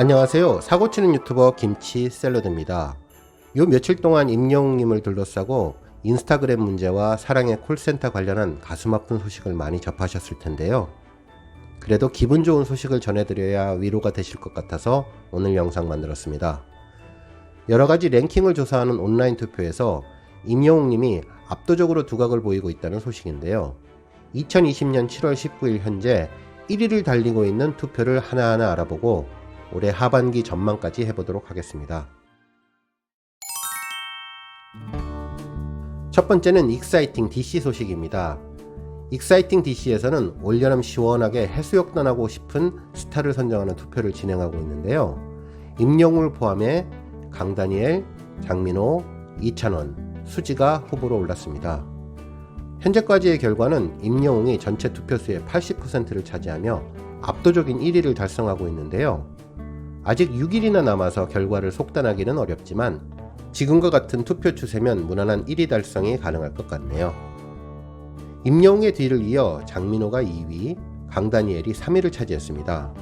안녕하세요. 사고치는 유튜버 김치 샐러드입니다. 요 며칠 동안 임영웅님을 둘러싸고 인스타그램 문제와 사랑의 콜센터 관련한 가슴 아픈 소식을 많이 접하셨을 텐데요. 그래도 기분 좋은 소식을 전해드려야 위로가 되실 것 같아서 오늘 영상 만들었습니다. 여러 가지 랭킹을 조사하는 온라인 투표에서 임영웅님이 압도적으로 두각을 보이고 있다는 소식인데요. 2020년 7월 19일 현재 1위를 달리고 있는 투표를 하나하나 알아보고 올해 하반기 전망까지 해보도록 하겠습니다. 첫 번째는 익사이팅 DC 소식입니다. 익사이팅 DC에서는 올여름 시원하게 해수욕 떠나고 싶은 스타를 선정하는 투표를 진행하고 있는데요. 임영웅을 포함해 강다니엘, 장민호, 이찬원, 수지가 후보로 올랐습니다. 현재까지의 결과는 임영웅이 전체 투표수의 80%를 차지하며 압도적인 1위를 달성하고 있는데요. 아직 6일이나 남아서 결과를 속단하기는 어렵지만 지금과 같은 투표 추세면 무난한 1위 달성이 가능할 것 같네요. 임영웅의 뒤를 이어 장민호가 2위, 강다니엘이 3위를 차지했습니다.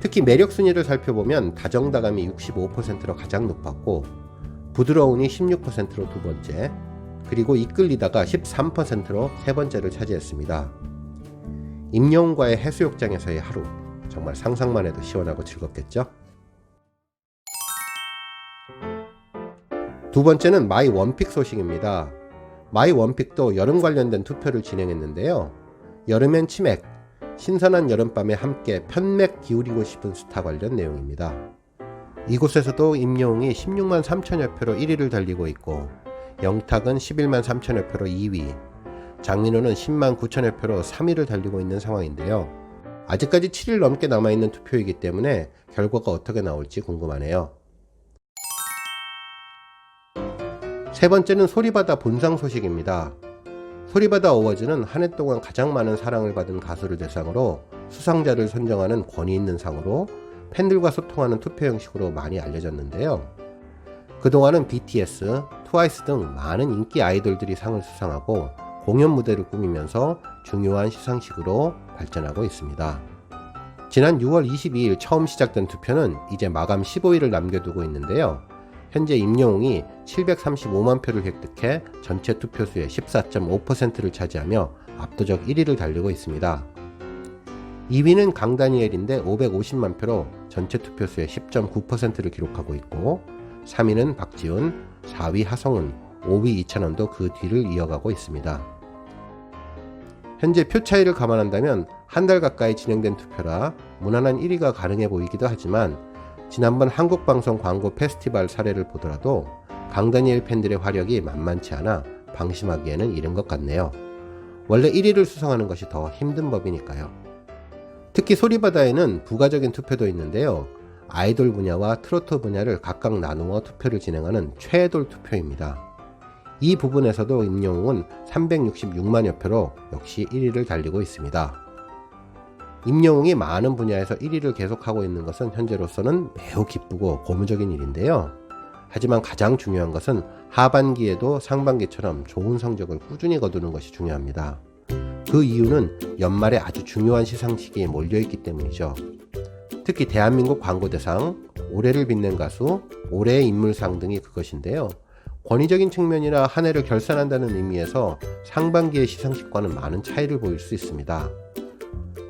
특히 매력 순위를 살펴보면 다정다감이 65%로 가장 높았고 부드러운이 16%로 두 번째, 그리고 이끌리다가 13%로 세 번째를 차지했습니다. 임영웅과의 해수욕장에서의 하루 정말 상상만 해도 시원하고 즐겁겠죠? 두 번째는 마이 원픽 소식입니다. 마이 원픽도 여름 관련된 투표를 진행했는데요. 여름엔 치맥, 신선한 여름밤에 함께 편맥 기울이고 싶은 스타 관련 내용입니다. 이곳에서도 임영웅이 16만 3천여 표로 1위를 달리고 있고 영탁은 11만 3천여 표로 2위, 장민호는 10만 9천여 표로 3위를 달리고 있는 상황인데요. 아직까지 7일 넘게 남아있는 투표이기 때문에 결과가 어떻게 나올지 궁금하네요. 세 번째는 소리바다 본상 소식입니다. 소리바다 어워즈는 한 해 동안 가장 많은 사랑을 받은 가수를 대상으로 수상자를 선정하는 권위 있는 상으로 팬들과 소통하는 투표 형식으로 많이 알려졌는데요. 그동안은 BTS, 트와이스 등 많은 인기 아이돌들이 상을 수상하고 공연 무대를 꾸미면서 중요한 시상식으로 발전하고 있습니다. 지난 6월 22일 처음 시작된 투표는 이제 마감 15일을 남겨두고 있는데요. 현재 임영웅이 735만 표를 획득해 전체 투표수의 14.5%를 차지하며 압도적 1위를 달리고 있습니다. 2위는 강다니엘인데 550만 표로 전체 투표수의 10.9%를 기록하고 있고 3위는 박지훈, 4위 하성운, 5위 이찬원도 그 뒤를 이어가고 있습니다. 현재 표 차이를 감안한다면 한 달 가까이 진행된 투표라 무난한 1위가 가능해 보이기도 하지만 지난번 한국방송 광고 페스티벌 사례를 보더라도 강다니엘 팬들의 화력이 만만치 않아 방심하기에는 이른 것 같네요. 원래 1위를 수상하는 것이 더 힘든 법이니까요. 특히 소리바다에는 부가적인 투표도 있는데요. 아이돌 분야와 트로트 분야를 각각 나누어 투표를 진행하는 최애돌 투표입니다. 이 부분에서도 임영웅은 366만여 표로 역시 1위를 달리고 있습니다. 임영웅이 많은 분야에서 1위를 계속하고 있는 것은 현재로서는 매우 기쁘고 고무적인 일인데요. 하지만 가장 중요한 것은 하반기에도 상반기처럼 좋은 성적을 꾸준히 거두는 것이 중요합니다. 그 이유는 연말에 아주 중요한 시상식이 몰려있기 때문이죠. 특히 대한민국 광고대상, 올해를 빛낸 가수, 올해의 인물상 등이 그것인데요. 권위적인 측면이나 한 해를 결산한다는 의미에서 상반기의 시상식과는 많은 차이를 보일 수 있습니다.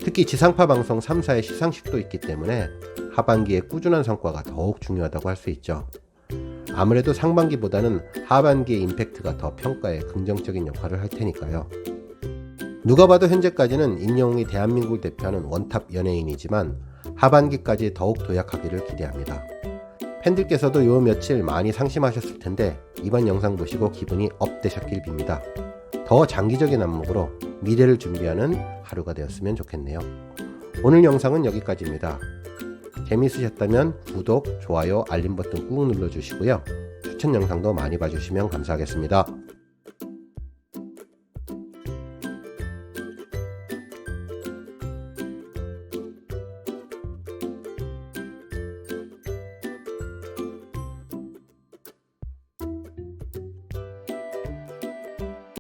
특히 지상파 방송 3사의 시상식도 있기 때문에 하반기의 꾸준한 성과가 더욱 중요하다고 할 수 있죠. 아무래도 상반기보다는 하반기의 임팩트가 더 평가에 긍정적인 역할을 할 테니까요. 누가 봐도 현재까지는 임영웅이 대한민국을 대표하는 원탑 연예인이지만 하반기까지 더욱 도약하기를 기대합니다. 팬들께서도 요 며칠 많이 상심하셨을 텐데 이번 영상 보시고 기분이 업 되셨길 빕니다. 더 장기적인 안목으로 미래를 준비하는 하루가 되었으면 좋겠네요. 오늘 영상은 여기까지입니다. 재미있으셨다면 구독, 좋아요, 알림 버튼 꾹 눌러주시고요. 추천 영상도 많이 봐주시면 감사하겠습니다.